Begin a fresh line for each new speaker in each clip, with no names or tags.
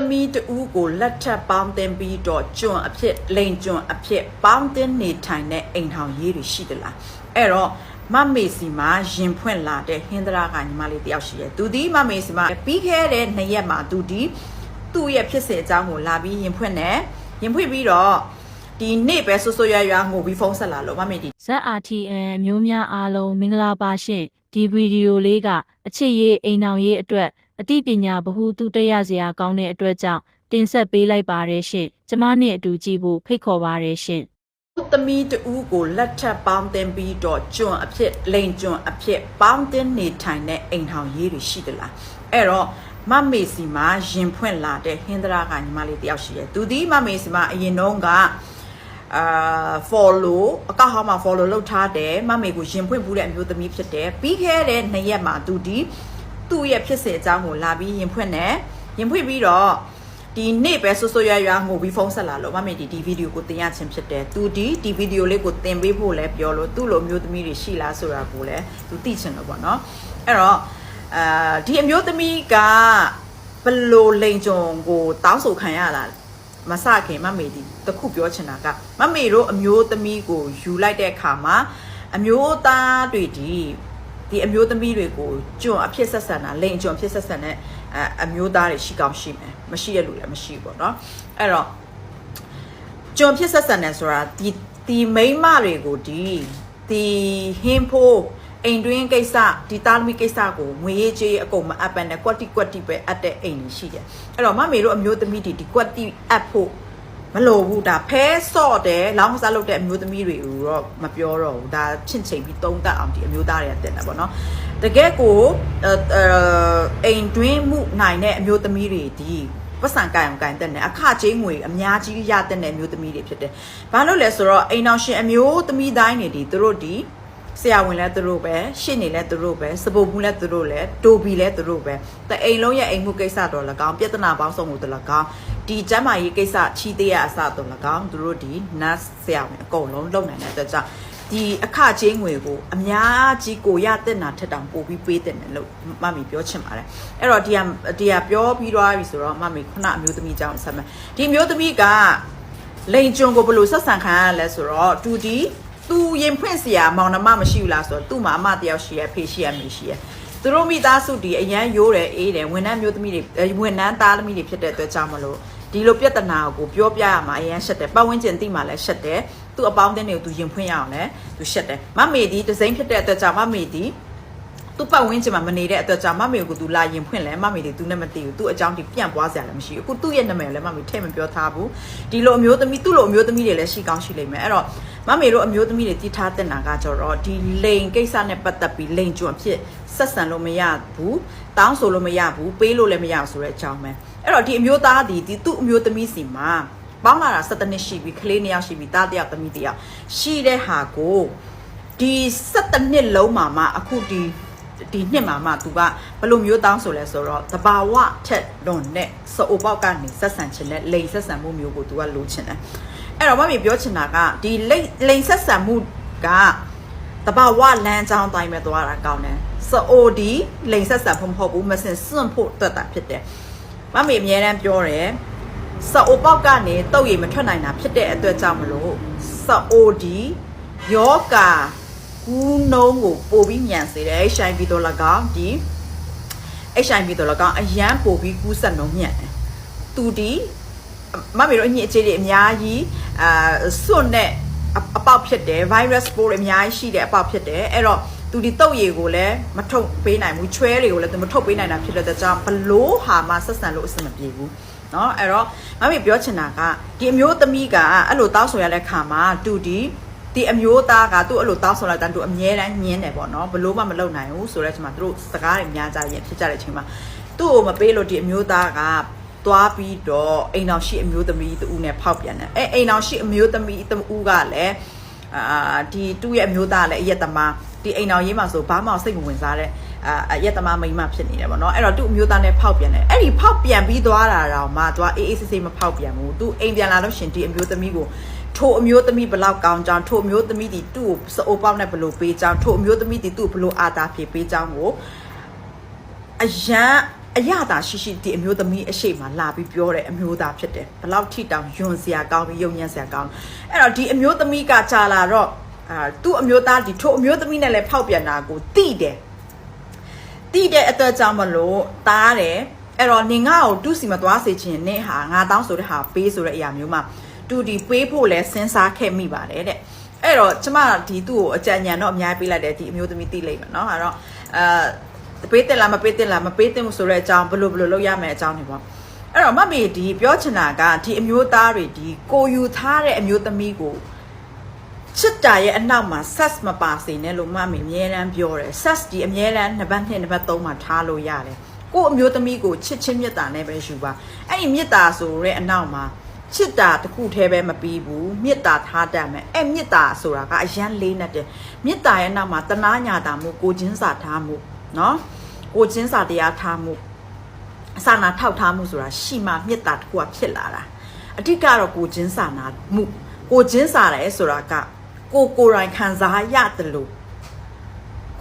သမီးတူကိုလက်ထပ်ပေါင်းတင်ပြီးတော့ကျွန်းအဖြစ်လိန်ကျွန်းအဖြစ်ပေါင်းတင်နေထိုင်တဲ့အိမ်ထောင်ရေးတွေရှိသလားအဲ့တော့မမေစီမှာရင်ဖွင့်လာတဲ့ဟင်္ဒရာကညီမလေးတယောက်ရှိတယ်သူဒီမမေစီမှာပြီးခဲ့တဲ့နှစ်ရက်မှာသူဒီသူ့ရဲ့ဖြစ်စဉ်အကြောင်းကိုလာပြီးရင်ဖွင့်တယ်ရင်ဖွင့်ပြီးတော့ဒီနေ့ပဲဆွဆွရွရွငိုပြီးဖုန်းဆက်လာလို့မမေဒီ
ZRTN မျိုးများအားလုံးမင်္ဂလာပါရှင်ဒီဗီဒီယိုလေးကအချစ်ရေးအိမ်အောင်ရေးအတွက် အသိပညာဗဟုသုတရစရာကောင်းတဲ့အတွက်ကြောင့်တင်ဆက်ပေးလိုက်ပါတယ်ရှင်ကျမနဲ့အတူကြည့်ဖို့ဖိတ်ခေါ်ပါတယ်ရှင်
သမီးတူကိုလက်ထပ်ပေါင်းတင်ပြီးတော့ကျွန်းအဖြစ်လိန်ကျွန်းအဖြစ်ပေါင်းတင်နေထိုင်တဲ့အိမ်ထောင်ရေးတွေရှိသလားအဲ့တော့မမေစီမှာရင်ဖွင့်လာတဲ့ဟင်္ဒရာကညီမလေးတယောက်ရှိတယ်သူဒီမမေစီမှာအရင်တော့ကအာ follow အကောင့်ဟောင်းမှာ follow လုပ်ထားတယ်မမေကိုရင်ဖွင့်ဘူးတဲ့အမျိုးသမီးဖြစ်တယ်ပြီးခဲ့တဲ့နှစ်ရက်မှာသူဒီ သူ့ရဲ့ဖြစ်စဉ်အကြောင်းကိုလာပြီးရင်ဖွင့်တယ်ရင်ဖွင့်ပြီးတော့ဒီနေ့ပဲဆွဆွရွရွငိုပြီးဖုန်းဆက်လာလို့မမေဒီဒီဗီဒီယိုကိုတင်ရခြင်းဖြစ်တယ်သူဒီဒီဗီဒီယိုလေးကိုတင်ပေးဖို့လဲပြောလို့သူ့လိုမျိုးသမီးတွေရှိလားဆိုတာကိုလဲသူသိချင်တော့ပေါ့နော်အဲ့တော့အာဒီအမျိုးသမီးကဘလို့လိန်ကြုံကိုတောင်းဆိုခံရတာမစခင်မမေဒီတခုပြောချင်တာကမမေတို့အမျိုးသမီးကိုယူလိုက်တဲ့အခါမှာအမျိုးသားတွေဒီ ဒီအမျိုးသမီးတွေကိုကျွန်းအဖြစ်ဆက်ဆံတာလိန်ကျွန်းအဖြစ်ဆက်ဆံတဲ့အအမျိုးသားတွေရှိကောင်းရှိမယ်မရှိရလူလည်းမရှိဘူးပေါ့နော်အဲ့တော့ကျွန်ဖြစ်ဆက်ဆံတယ်ဆိုတာဒီဒီမိန်းမတွေကိုဒီဒီဟင်းဖိုးအိမ်တွင်းကိစ္စဒီတာလမီကိစ္စကိုငွေရေးကြေးအကုန်မအပ်ပန်နဲ့ကွက်တိကွက်တိပဲအပ်တဲ့အိမ်ကြီးရှိတယ်အဲ့တော့မမေတို့အမျိုးသမီးတွေဒီကွက်တိအပ်ဖို့ မလိုဘူးဒါဖဲဆော့တယ်လောင်းကစားလုပ်တဲ့အမျိုးသမီးတွေကိုတော့မပြောတော့ဘူးဒါချင့်ချိန်ပြီးတုံးတက်အောင်ဒီအမျိုးသားတွေကတင်တယ်ပေါ့နော်တကယ်ကိုအဲအိမ်တွင်းမှုနိုင်တဲ့အမျိုးသမီးတွေဒီပတ်စံကံကံတက်တယ်အခချင်းငွေအများကြီးရတဲ့အမျိုးသမီးတွေဖြစ်တယ်ဘာလို့လဲဆိုတော့အိမ်တော်ရှင်အမျိုးသမီးတိုင်းတွေဒီသူတို့ဒီ ဆရာဝန်လည်းသူတို့ပဲရှစ်နေလည်းသူတို့ပဲစပုတ်ဘူးလည်းသူတို့လည်းဒိုဘီလည်းသူတို့ပဲတအိမ်လုံးရဲ့အိမ်မှုကိစ္စတော့၎င်းပြဿနာပေါင်းစုံကိုတော့၎င်းဒီကျမ်းမာရေးကိစ္စချီးသေးရအစတော့၎င်းသူတို့ဒီ nurse ဆရာဝန်အကုန်လုံးလုပ်နိုင်တဲ့အတွက်ကြောင့်ဒီအခချင်းငွေကိုအများကြီးကိုရတဲ့နာထက်တောင်ပို့ပြီးပေးတဲ့တယ်လို့မမီပြောချင်ပါတယ်အဲ့တော့ဒီကဒီကပြောပြီးသွားပြီဆိုတော့မမီခုနအမျိုးသမီးအကြောင်းဆက်မယ်ဒီအမျိုးသမီးကလိန်ကျွန်းကိုဘယ်လိုဆက်ဆံခံရလဲဆိုတော့တူဒီ သူရင်ဖွင့်เสียမောင်နှမမရှိဘူးလားဆိုတော့သူ့မှာအမတယောက်ရှိရဖေရှိရမေရှိရသူတို့မိသားစုဒီအရန်ရိုးတယ်အေးတယ်ဝန်ထမ်းမျိုးသမီးတွေဝန်ထမ်းသားသမီးတွေဖြစ်တဲ့အတွက်ကြောင့်မလို့ဒီလိုပြဿနာကိုပြောပြရမှာအရန်ရှက်တယ်ပတ်ဝန်းကျင်သိမှလည်းရှက်တယ်သူ့အပေါင်းအသင်းတွေကိုသူရင်ဖွင့်ရအောင်လဲသူရှက်တယ်မမေဒီဒဇိန်ဖြစ်တဲ့အတွက်ကြောင့်မမေဒီ သူ့ပတ်ဝန်းကျင်မှာမနေတဲ့အတွက်ကြောင့်မမေကိုသူလာရင်ဖွင့်လဲမမေဒီသူနဲ့မသိဘူးသူ့အကြောင်းဒီပြန့်ပွားစရာလည်းမရှိဘူးအခုသူ့ရဲ့နာမည်ကိုလည်းမမေထည့်မပြောထားဘူးဒီလိုအမျိုးသမီးသူ့လိုအမျိုးသမီးတွေလည်းရှိကောင်းရှိလိမ့်မယ်အဲ့တော့မမေတို့အမျိုးသမီးတွေတည်ထားတဲ့နာကကြတော့ဒီလိန်ကိစ္စနဲ့ပတ်သက်ပြီးလိန်ကျွံဖြစ်ဆက်ဆံလို့မရဘူးတောင်းဆိုလို့မရဘူးပေးလို့လည်းမရဘူးဆိုတဲ့အကြောင်းပဲအဲ့တော့ဒီအမျိုးသားဒီဒီသူ့အမျိုးသမီးစီမှာပေါင်းလာတာ17နှစ်ရှိပြီကလေးနှစ်ယောက်ရှိပြီတားတစ်ယောက်သမီးတစ်ယောက်ရှိတဲ့ဟာကိုဒီ17နှစ်လုံးမှာမှအခုဒီ ဒီနှစ်မှာမှသူကဘယ်လိုမျိုးတောင်းဆိုလဲဆိုတော့တဘာဝထက်လွန်တဲ့စအိုပေါက်ကနေဆက်ဆံခြင်းနဲ့လိန်ဆက်ဆံမှုမျိုးကိုသူကလိုချင်တယ်အဲ့တော့မမေပြောချင်တာကဒီလိန်လိန်ဆက်ဆံမှုကတဘာဝလမ်းကြောင်းတိုင်းပဲသွားတာကောင်းတယ်စအိုဒီလိန်ဆက်ဆံဖို့မဟုတ်ဘူးမစင်စွန့်ဖို့တက်တာဖြစ်တယ်မမေအများတမ်းပြောတယ်စအိုပေါက်ကနေတုတ်ရည်မထွက်နိုင်တာဖြစ်တဲ့အတွက်ကြောင့်မလို့စအိုဒီယောဂါ ကူးနှုံးကိုပို့ပြီးမြန်စေတယ် HIV တော့၎င်းဒီ HIV တော့၎င်းအရန်ပို့ပြီးကူးဆက်နှုံးမြန်တယ်သူဒီမမေတို့အညစ်အကြေးတွေအများကြီးအာစွန့်တဲ့အပေါက်ဖြစ်တယ် virus spore အများကြီးရှိတဲ့အပေါက်ဖြစ်တယ်အဲ့တော့သူဒီတုတ်ရည်ကိုလည်းမထုတ်ပေးနိုင်ဘူးချွဲတွေကိုလည်းသူမထုတ်ပေးနိုင်တာဖြစ်တဲ့အတွက်ကြောင့်ဘလို့ဟာမှဆက်ဆံလို့အဆင်မပြေဘူးเนาะအဲ့တော့မမေပြောချင်တာကဒီအမျိုးသမီးကအဲ့လိုတောက်ဆိုရတဲ့ခါမှာသူဒီ ဒီအမျိုးသားကသူ့အဲ့လိုတောင်းဆိုလိုက်တဲ့သူအမြဲတမ်းညင်းတယ်ပေါ့နော်ဘလို့မှမလုပ်နိုင်ဘူးဆိုတဲ့အချိန်မှာသူတို့စကားတွေများကြရင်ဖြစ်ကြတဲ့အချိန်မှာသူ့ကိုမပေးလို့ဒီအမျိုးသားကသွားပြီးတော့အိမ်တော်ရှိအမျိုးသမီးတူနဲ့ဖောက်ပြန်တယ်အဲအိမ်တော်ရှိအမျိုးသမီးတူကလည်းအာဒီသူ့ရဲ့အမျိုးသားလည်းအရက်သမားဒီအိမ်တော်ရေးမှာဆိုဘာမှစိတ်မဝင်စားတဲ့အာအရက်သမားမိန်းမဖြစ်နေတယ်ပေါ့နော်အဲ့တော့သူ့အမျိုးသားနဲ့ဖောက်ပြန်တယ်အဲ့ဒီဖောက်ပြန်ပြီးသွားတာတော့မှသူကအေးအေးဆေးဆေးမဖောက်ပြန်ဘူးသူအိမ်ပြန်လာတော့ရှင်ဒီအမျိုးသမီးကို ထိုအမျိုးသမီးဘလောက်ကောင်းကြောင်းထိုအမျိုးသမီးဒီသူ့ကိုစအိုပေါက်နဲ့ဘလို့ပေးကြောင်းထိုအမျိုးသမီးဒီသူ့ဘလို့အာတာဖြေပေးကြောင်းကိုအရန်အရသာရှိရှိဒီအမျိုးသမီးအရှိမလာပြီးပြောတဲ့အမျိုးသားဖြစ်တယ်ဘလောက်ထိတောင်ယွန်စရာကောင်းပြီးယုံညံ့စရာကောင်းအဲ့တော့ဒီအမျိုးသမီးကကြာလာတော့အာသူ့အမျိုးသားဒီထို့အမျိုးသမီးနဲ့လည်းဖောက်ပြန်တာကိုတိတယ်တိတဲ့အတော့ကြောင့်မလို့တားတယ်အဲ့တော့နင်ငါ့ကိုတူးစီမသွားစေချင်နဲ့ဟာငါတောင်းဆိုတဲ့ဟာပေးဆိုတဲ့အရာမျိုးမှာ တူဒီပေးဖို့လဲစဉ်းစားခဲ့မိပါတယ်တဲ့အဲ့တော့ကျမဒီသူ့ကိုအကြံဉာဏ်တော့အများကြီးပေးလိုက်တယ်ဒီအမျိုးသမီးတိလိုက်မယ်เนาะဟာတော့အာပေးတယ်လားမပေးတယ်လားမပေးတယ်မှုဆိုတဲ့အကြောင်းဘယ်လိုဘယ်လိုလုပ်ရမယ်အကြောင်းတွေပေါ့အဲ့တော့မမေဒီပြောချင်တာကဒီအမျိုးသားတွေဒီကိုယူထားတဲ့အမျိုးသမီးကိုချစ်တာရဲ့အနောက်မှာ sex မပါစေနဲ့လို့မမေအမြဲတမ်းပြောတယ် sex ဒီအမြဲတမ်းနံပါတ်2နံပါတ်3မှာထားလို့ရတယ်ကို့အမျိုးသမီးကိုချစ်ချင်းမြတ်တာနဲ့ပဲယူပါအဲ့ဒီမြတ်တာဆိုတဲ့အနောက်မှာ ချစ်တာတစ်ခုတည်းပဲမပြီးဘူးမြတ်တာထားတတ်မယ်အဲ့မြတ်တာဆိုတာကအရန်လေးနဲ့တယ်မြတ်တာရဲ့နောက်မှာတနာညာတာမှုကိုချင်းစာထားမှုเนาะကိုချင်းစာတရားထားမှုအစာနာထောက်ထားမှုဆိုတာရှိမှမြတ်တာတစ်ခုကဖြစ်လာတာအဓိကတော့ကိုချင်းစာနာမှုကိုချင်းစာတယ်ဆိုတာကကိုကိုယ်တိုင်ခံစားရတယ်လို့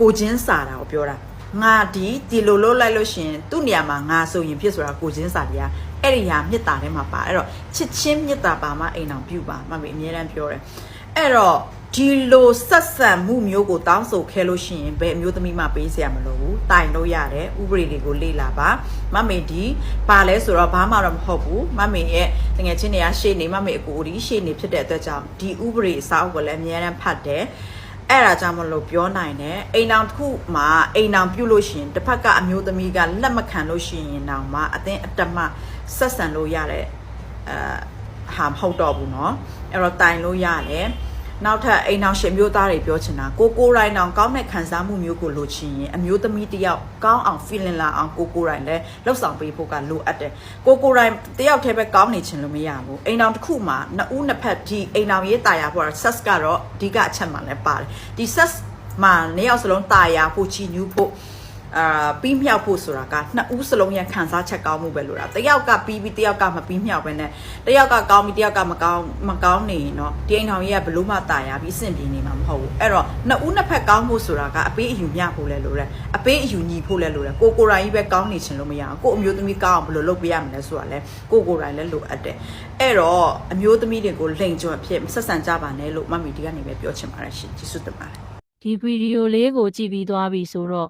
ကိုချင်းစာတာကိုပြောတာ ငါဒီဒီလိုလုပ်လိုက်လို့ရှရင်သူ့နေရာမှာငါဆိုရင်ဖြစ်ဆိုတာကိုချင်းစာတရားအဲ့ဒီဟာမြတ်တာထဲမှာပါအဲ့တော့ချစ်ချင်းမြတ်တာပါမှအိမ်အောင်ပြုပါမမေအမြဲတမ်းပြောတယ်အဲ့တော့ဒီလိုဆက်ဆံမှုမျိုးကိုတောင်းဆိုခဲလို့ရှိရင်ဘယ်အမျိုးသမီးမှပေးစရာမလိုဘူးတိုင်လို့ရတယ်ဥပဒေတွေကိုလေ့လာပါမမေဒီပါလဲဆိုတော့ဘာမှတော့မဟုတ်ဘူးမမေရဲ့တကယ်ချင်းတွေကရှေ့နေမမေအကူအဒီရှေ့နေဖြစ်တဲ့အတွက်ကြောင့်ဒီဥပဒေအစားအုပ်ကိုလည်းအများအားဖတ်တယ် အဲ့ဒါကြောင့်မလို့ပြောနိုင်တယ်အိမ်အောင်တစ်ခုမှာအိမ်အောင်ပြုတ်လို့ရှိရင်တစ်ဖက်ကအမျိုးသမီးကလက်မခံလို့ရှိရင်တောင်မှအတင်းအတမဆက်ဆံလို့ရတဲ့အဲဟာမဟုတ်တော့ဘူးเนาะအဲ့တော့တိုင်လို့ရတယ် နောက်ထပ်အိမ်အောင်ရှင်မျိုးသားတွေပြောချင်တာကိုကိုရိုင်းအောင်ကောင်းတဲ့ခံစားမှုမျိုးကိုလိုချင်ရင်အမျိုးသမီးတယောက်ကောင်းအောင် feeling လာအောင်ကိုကိုရိုင်းလည်းလှုပ်ဆောင်ပေးဖို့ကလိုအပ်တယ်ကိုကိုရိုင်းတယောက်တည်းပဲကောင်းနေချင်လို့မရဘူးအိမ်အောင်တစ်ခုမှာနှစ်ဦးနှစ်ဖက်ဒီအိမ်အောင်ရေးတာယာဖို့ sex ကတော့အဓိကအချက်မှလည်းပါတယ်ဒီ sex မှာနှစ်ယောက်စလုံးတာယာဖို့ချီညူးဖို့ အာပြီးမြောက်ဖို့ဆိုတာကနှစ်ဦးစလုံးရဲ့ခံစားချက်ကောင်းမှုပဲလို့တာတယောက်ကပြီးပြီးတယောက်ကမပြီးမြောက်ပဲနဲ့တယောက်ကကောင်းပြီးတယောက်ကမကောင်းမကောင်းနေရင်တော့ဒီအိမ်ထောင်ကြီးကဘလို့မှတာယာပြီးအဆင်ပြေနေမှာမဟုတ်ဘူးအဲ့တော့နှစ်ဦးနှစ်ဖက်ကောင်းမှုဆိုတာကအပေးအယူမျှဖို့လဲလို့တယ်အပေးအယူညီဖို့လဲလို့တယ်ကိုကိုရိုင်းကြီးပဲကောင်းနေချင်လို့မရအောင်ကိုအမျိုးသမီးကောင်းအောင်ဘလို့လုပ်ပေးရမလဲဆိုတာလဲကိုကိုရိုင်းလဲလိုအပ်တယ်အဲ့တော့အမျိုးသမီးတွေကိုလိန်ကျွတ်ဖြစ်ဆက်ဆံကြပါနဲ့လို့မမီဒီကနေပဲပြောချင်ပါတယ်ရှင်ကျေးဇူးတင်ပါတယ်
ဒီဗီဒီယိုလေးကိုကြည့်ပြီးသွားပြီဆိုတော့